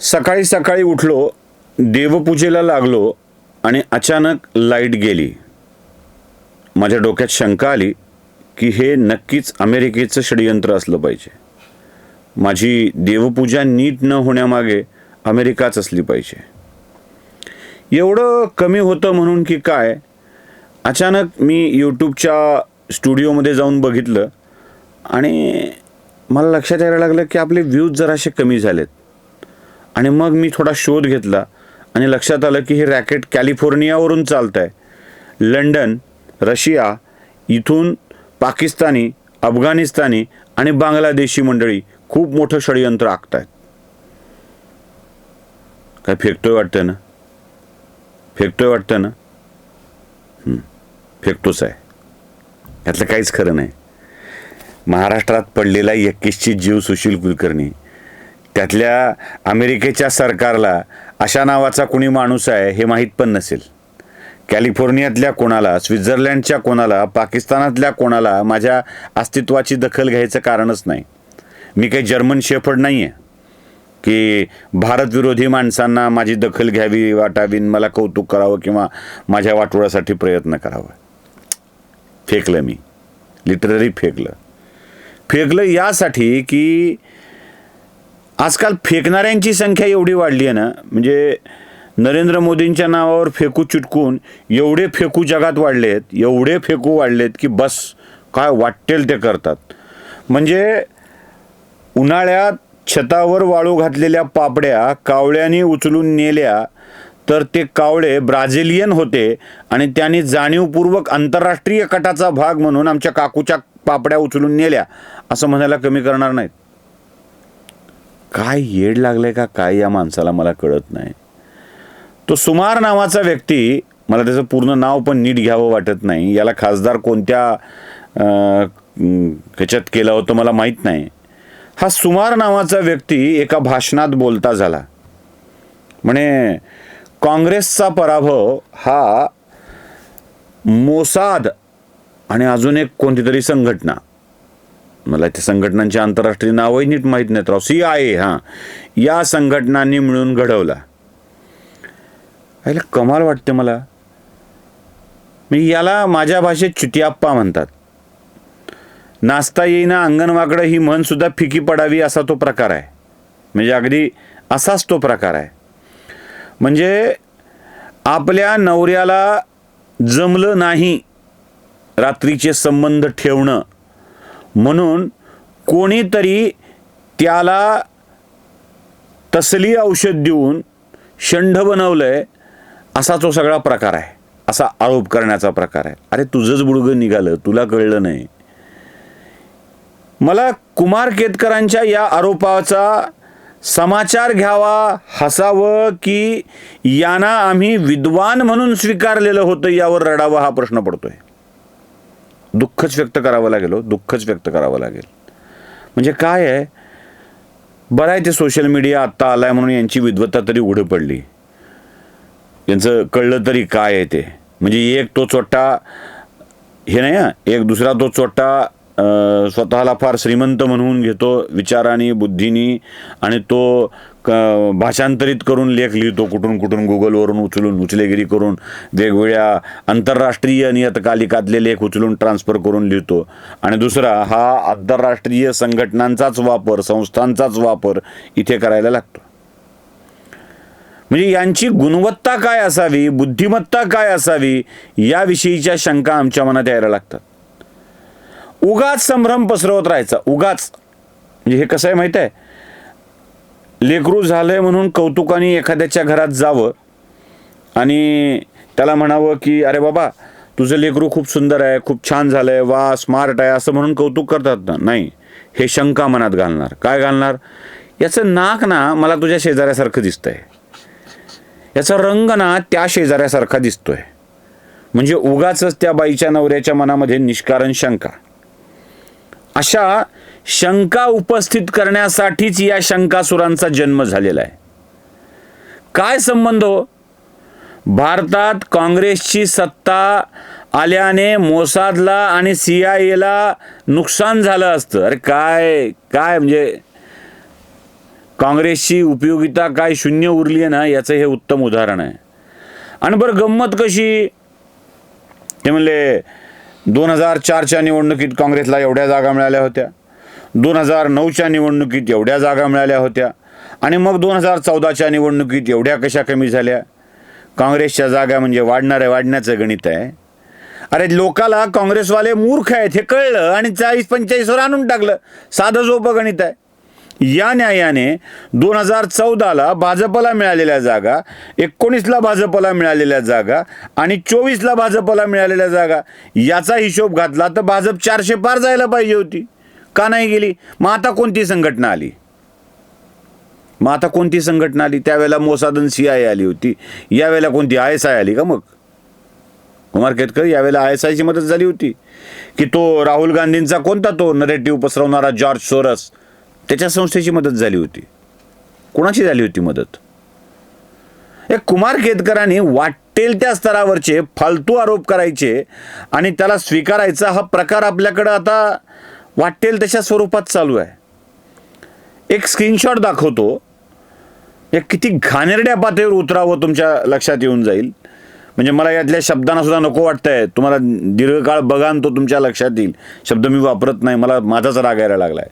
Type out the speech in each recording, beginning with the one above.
सकाळी सकाळी उठलो देवपूजेला लागलो आणि अचानक लाइट गेली. माझ्या डोक्यात शंका आली की हे नक्कीच अमेरिकेचं षडयंत्र असलं पाहिजे. माझी देवपूजा नीट न होण्यामागे अमेरिकाच असली पाहिजे. एवढं कमी होतं म्हणून की काय? अचानक मी यूट्यूबच्या स्टुडिओमध्ये जाऊन बघितलं आणि मला लक्षात यायला लागलं की आपले व्ह्यूज जरासे कमी झालेत. आणि मग मी थोडा शोध घेतला आणि लक्षात आलं की हे रॅकेट कॅलिफोर्नियावरून चालत आहे लंडन रशिया इथून पाकिस्तानी अफगाणिस्तानी आणि बांगलादेशी मंडळी खूप मोठं षडयंत्र आखत आहेत काय फेकतोय वाटतं ना? फेकतोय वाटतं ना? फेकतोच आहे. यातलं काहीच खरं नाही. महाराष्ट्रात पडलेला एकीसची जीव सुशील कुलकर्णी त्यातल्या अमेरिकेच्या सरकारला अशा नावाचा कुणी माणूस आहे हे माहीत पण नसेल. कॅलिफोर्नियातल्या कोणाला स्वित्झर्लंडच्या कोणाला पाकिस्तानातल्या कोणाला माझ्या अस्तित्वाची दखल घ्यायचं कारणच नाही. मी काही जर्मन शेफर्ड नाही आहे की भारतविरोधी माणसांना माझी दखल घ्यावी वाटावी मला कौतुक करावं किंवा माझ्या वाटोळ्यासाठी प्रयत्न करावा. फेकलं मी. लिटररी फेकलं. फेकलं यासाठी की आजकाल फेकणाऱ्यांची संख्या एवढी वाढली आहे ना म्हणजे नरेंद्र मोदींच्या नावावर फेकू चिटकून एवढे फेकू जगात वाढले आहेत एवढे फेकू वाढले आहेत की बस काय वाटेल ते करतात. म्हणजे उन्हाळ्यात छतावर वाळू घातलेल्या पापड्या कावळ्याने उचलून नेल्या तर ते कावळे ब्राझिलियन होते आणि त्यांनी जाणीवपूर्वक आंतरराष्ट्रीय कटाचा भाग म्हणून आमच्या काकूच्या पापड्या उचलून नेल्या असं म्हणायला कमी करणार नाहीत. काय येड लागलंय का काय या माणसाला मला कळत नाही. तो सुमार नावाचा व्यक्ती मला त्याचं पूर्ण नाव पण नीट घ्यावं वाटत नाही. याला खासदार कोणत्या ह्याच्यात केलं होतं मला माहीत नाही. हा सुमार नावाचा व्यक्ती एका भाषणात बोलता झाला. म्हणे काँग्रेसचा पराभव हा मोसाद आणि अजून एक कोणतीतरी संघटना मला त्या संघटनांची आंतरराष्ट्रीय नावही नीट माहीत नाहीत राव. सी आय ए हां. या संघटनांनी मिळून घडवला. याला कमाल वाटते मला. मी याला माझ्या भाषेत चुटियाप्पा म्हणतात. नाचता येईना अंगणवाकडं ही म्हण सुद्धा फिकी पडावी असा तो प्रकार आहे. म्हणजे अगदी असाच तो प्रकार आहे. म्हणजे आपल्या नवऱ्याला जमलं नाही रात्रीचे संबंध ठेवणं. म्हणून कोणीतरी त्याला तसली औषध देऊन शंढ बनवलंय असा तो सगळा प्रकार आहे. असा आरोप करण्याचा प्रकार आहे. अरे तुझंच बुडगं निघालं तुला कळलं नाही. मला कुमार केतकरांच्या या आरोपाचा समाचार घ्यावा हसावं की यांना आम्ही विद्वान म्हणून स्वीकारलेलं होतं यावर रडावं हा प्रश्न पडतोय. दुःखच व्यक्त करावं लागेल हो दुःखच व्यक्त करावं लागेल. म्हणजे काय आहे? बरं आहे ते सोशल मीडिया आत्ता आलाय म्हणून यांची विद्वत्ता तरी उघड पडली. यांचं कळलं तरी काय आहे ते? म्हणजे एक तो चोट्टा हे नाही हा एक दुसरा तो चोट्टा स्वतःला फार श्रीमंत म्हणून घेतो विचाराने बुद्धीनी आणि तो भाषांतरित करून लेख लिहितो कुठून कुठून गुगलवरून उचलून उचलेगिरी करून वेगवेगळ्या आंतरराष्ट्रीय नियतकालिकातले लेख उचलून ट्रान्सफर करून लिहितो. आणि दुसरा हा आंतरराष्ट्रीय संघटनांचाच वापर संस्थांचाच वापर इथे करायला लागतो. म्हणजे यांची गुणवत्ता काय असावी बुद्धिमत्ता काय असावी याविषयीच्या शंका आमच्या मनात यायला लागतात. उगाच संभ्रम पसरवत राहायचा उगाच. म्हणजे हे कसं आहे माहीत आहे? लेकरू झालंय म्हणून कौतुकाने एखाद्याच्या घरात जावं आणि त्याला म्हणावं की अरे बाबा तुझं लेकरू खूप सुंदर आहे खूप छान झालंय वा स्मार्ट आहे असं म्हणून कौतुक करतात ना. नाही हे शंका मनात घालणार. काय घालणार? याचं नाक ना मला तुझ्या शेजाऱ्यासारखं दिसतंय. याचा रंग ना त्या शेजाऱ्यासारखा दिसतोय. म्हणजे उगाच त्या बाईच्या नवऱ्याच्या मनामध्ये निष्कारण शंका. अशा शंका उपस्थित करण्यासाठीच या शंकासुरांचा जन्म झालेला आहे. काय संबंध हो? भारतात काँग्रेसची सत्ता आल्याने मोसादला आणि सी आय एला नुकसान झालं असतं. अरे काय काय म्हणजे काँग्रेसची उपयोगिता काय शून्य उरली आहे ना याचं हे उत्तम उदाहरण आहे. आणि बरं गंमत कशी? ते म्हणले दोन हजार चारच्या निवडणुकीत काँग्रेसला एवढ्या जागा मिळाल्या होत्या. दोन हजार नऊच्या निवडणुकीत एवढ्या जागा मिळाल्या होत्या आणि मग दोन हजार चौदाच्या निवडणुकीत एवढ्या कशा कमी झाल्या? काँग्रेसच्या जागा म्हणजे वाढणाऱ्या वाढण्याचं गणित आहे. अरे लोकाला काँग्रेसवाले मूर्ख आहेत हे कळलं आणि चाळीस पंचेचाळीसवर आणून टाकलं. साधं सोपं गणित आहे. या न्यायाने दोन हजार चौदाला भाजपला मिळालेल्या जागा एकोणीसला भाजपला मिळालेल्या जागा आणि चोवीसला भाजपला मिळालेल्या जागा याचा हिशोब घातला तर भाजप चारशे पार जायला पाहिजे होती. का नाही गेली? मग आता कोणती संघटना आली? मग आता कोणती संघटना आली? त्यावेळेला मोसादन सी आय आली होती. यावेळेला कोणती? आय एस आय आली का मग? कुमार केतकर यावेळेला आय एस आयची मदत झाली होती. की तो राहुल गांधींचा कोणता तो नरेटिव्ह पसरवणारा जॉर्ज सोरस त्याच्या संस्थेची मदत झाली होती. कोणाची झाली होती मदत? एक कुमार केतकरांनी वाटेल त्या स्तरावरचे फालतू आरोप करायचे आणि त्याला स्वीकारायचा हा प्रकार आपल्याकडं आता वाटेल तशा स्वरूपात चालू आहे. एक स्क्रीनशॉट दाखवतो. या किती घाणेरड्या पातळीवर उतरावं तुमच्या लक्षात येऊन जाईल. म्हणजे मला यातल्या शब्दांना सुद्धा नको वाटतंय. तुम्हाला दीर्घकाळ बघा तो तुमच्या लक्षात येईल. शब्द मी वापरत नाही. मला माझाच राग यायला लागलाय.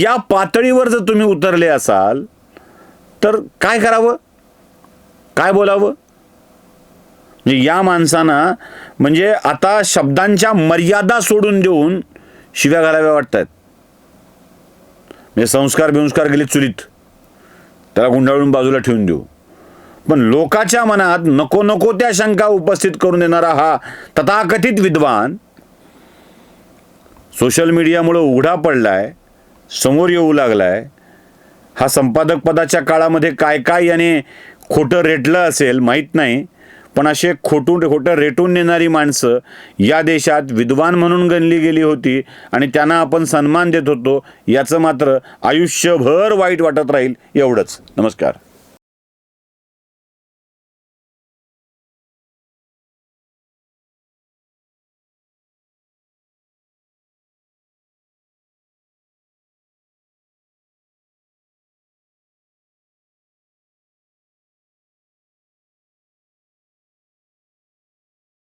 या पातळीवर जर तुम्ही उतरले असाल तर काय करावं? काय बोलावं? म्हणजे या माणसांना म्हणजे आता शब्दांच्या मर्यादा सोडून देऊन शिव्या घालाव्या वाटतात. म्हणजे संस्कार बिंस्कार गेले चुलीत. त्याला गुंडाळून बाजूला ठेवून देऊ. पण लोकाच्या मनात नको नको त्या शंका उपस्थित करून देणारा हा तथाकथित विद्वान सोशल मीडियामुळं उघडा पडलाय समोर येऊ लागलाय. हा संपादक पदाच्या काळामध्ये काय काय याने खोटं रेटलं असेल माहीत नाही. पण असे खोटून खोटं रेटून नेणारी माणसं या देशात विद्वान म्हणून गणली गेली होती आणि त्यांना आपण सन्मान देत होतो याचं मात्र आयुष्यभर वाईट वाटत राहील एवढंच. नमस्कार.